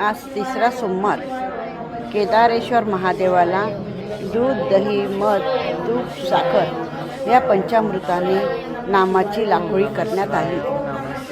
आज तिसरा सोमवार. केदारेश्वर महादेवाला दूध दही मध तूप साखर या पंचामृताने नामाची लाखोळी करण्यात आली.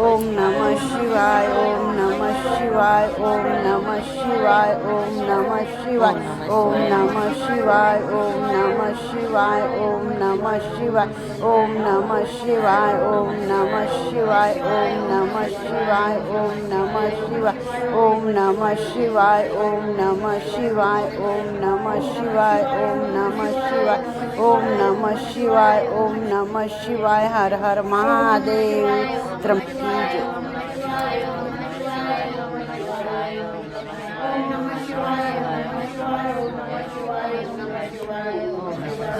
ओम नमः शिवाय ओम नमः शिवाय ओम नमः शिवाय ओम नमः शिवाय ओम नमः शिवाय ओम नमः शिवाय ओम नमः शिवाय ओम नमः शिवाय ओम नमः शिवाय ओम नमः शिवाय ओम नमः शिवाय ओम नमः शिवाय ओम नमः शिवाय ओम नमः शिवाय ओम नमः शिवाय ओम नमः शिवाय ओम नमः शिवाय हर हर Mahadev Om Oh, Shivaya, Om Namah Shivaya, Om Namah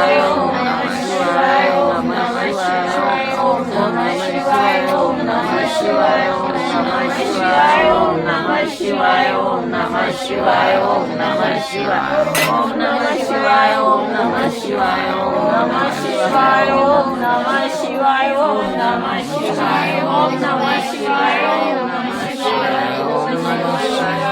Namah Shivaya Om Namah Shivaya Om Namah Shivaya Om Namah Shivaya Om Namah Shivaya Om Namah Shivaya Om Namah Shivaya Om Namah Shivaya Om Namah Shivaya Om Namah Shivaya Om Namah Shivaya